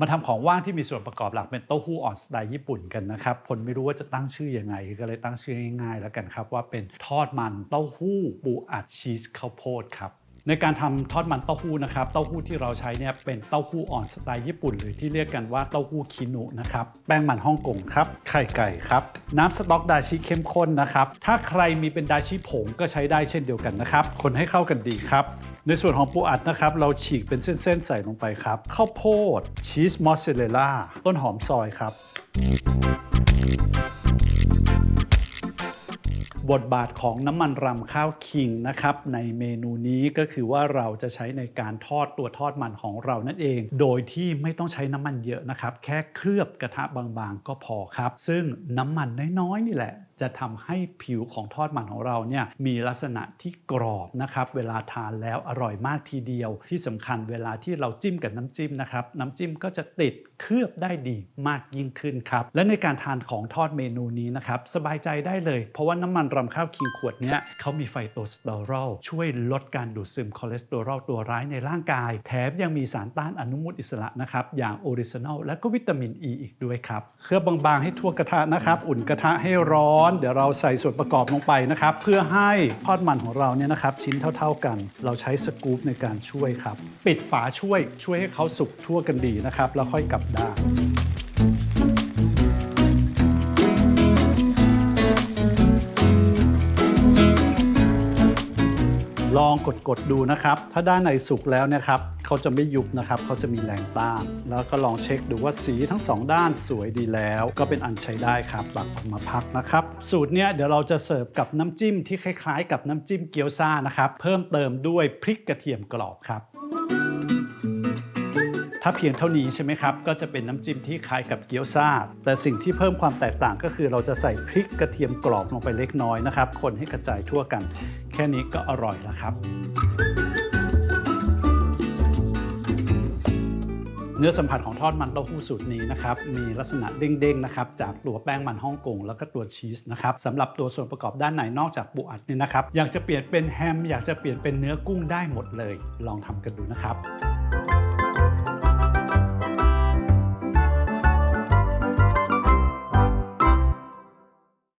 มาทำของว่างที่มีส่วนประกอบหลักเป็นเต้าหู้อ่อนสไตล์ญี่ปุ่นกันนะครับคนไม่รู้ว่าจะตั้งชื่อยังไง ก็เลยตั้งชื่อง่ายๆ แล้วกันครับ ว่าเป็นทอดมันเต้าหู้ปูอัดชีสข้าวโพดครับในการทำทอดมันเต้าหู้นะครับเต้าหู้ที่เราใช้เนี่ยเป็นเต้าหู้อ่อนสไตล์ญี่ปุ่น หรือที่เรียกกันว่าเต้าหู้คินุนะครับแป้งมันฮ่องกงครับไข่ไก่ครับน้ำสต๊อกดาชิเข้มข้นนะครับถ้าใครมีเป็นดาชิผงก็ใช้ได้เช่นเดียวกันนะครับคนให้เข้ากันดีครับ ในส่วนของปูอัดนะครับ เราฉีกเป็นเส้นๆ ใส่ลงไปครับ ข้าวโพด ชีสมอสซาเรลล่า ต้นหอมซอยครับ บทบาทของน้ำมันรำข้าวคิงนะครับ ในเมนูนี้ก็คือว่าเราจะใช้ในการทอดตัวทอดมันของเรานั่นเอง โดยที่ไม่ต้องใช้น้ำมันเยอะนะครับ แค่เคลือบกระทะบางๆ ก็พอครับ ซึ่งน้ำมันน้อยๆนี่แหละจะทำให้ผิวของทอดมันของเราเนี่ยมีลักษณะที่กรอบนะครับเวลาทานแล้วอร่อยมากทีเดียว ที่สำคัญเวลาที่เราจิ้มกับน้ำจิ้มนะครับน้ำจิ้มก็จะติดเคลือบได้ดีมากยิ่งขึ้นครับและในการทานของทอดเมนูนี้นะครับสบายใจได้เลย เพราะว่าน้ำมันรำข้าวคิงขวดเนี้ยเขามีไฟโตสเตอรอลช่วยลดการดูดซึมคอเลสเตอรอลตัวร้ายในร่างกาย แถมยังมีสารต้านอนุมูลอิสระนะครับอย่างโอริซานอลและก็วิตามินอ e ีอีกด้วยครับเคลือบบางๆให้ทั่วกระทะนะครับ อุ่นกระทะให้ร้อนเดี๋ยวเราใส่ส่วนประกอบลงไปนะครับ เพื่อให้ทอดมันของเราเนี่ยนะครับ ชิ้นเท่า ๆกัน เราใช้สกู๊ปในการช่วยครับ ปิดฝาช่วยช่วยให้เขาสุกทั่วกันดีนะครับ แล้วค่อยกลับด้าน ลองกดกดๆดูนะครับ ถ้าด้านในสุกแล้วเนี่ยครับเขาจะไม่ยุบนะครับเขาจะมีแรงต้านแล้วก็ลองเช็คดูว่าสีทั้งสองด้านสวยดีแล้ว ก็เป็นอันใช้ได้ครับตักออกมาพักนะครับ สูตรเนี้ยเดี๋ยวเราจะเสิร์ฟกับน้ำจิ้มที่คล้ายๆ กับน้ำจิ้มเกี๊ยวซ่านะครับ เพิ่มเติมด้วยพริกกระเทียมกรอบครับถ้าเพียงเท่านี้ใช่ไหมครับ ก็จะเป็นน้ำจิ้มที่คล้ายกับเกี๊ยวซ่า แต่สิ่งที่เพิ่มความแตกต่างก็คือเราจะใส่พริกกระเทียมกรอบลงไปเล็กน้อยนะครับ คนให้กระจายทั่วกัน แค่นี้ก็อร่อยแล้วครับ เนื้อสัมผัสของทอดมันเต้าหู้สูตรนี้นะครับ มีลักษณะเด้งๆนะครับจากตัวแป้งมันฮ่องกงแล้วก็ตัวชีสนะครับสำหรับตัวส่วนประกอบด้านในนอกจากปูอัดเนี่ยนะครับ อยากจะเปลี่ยนเป็นแฮม อยากจะเปลี่ยนเป็นเนื้อกุ้งได้หมดเลย ลองทำกันดูนะครับ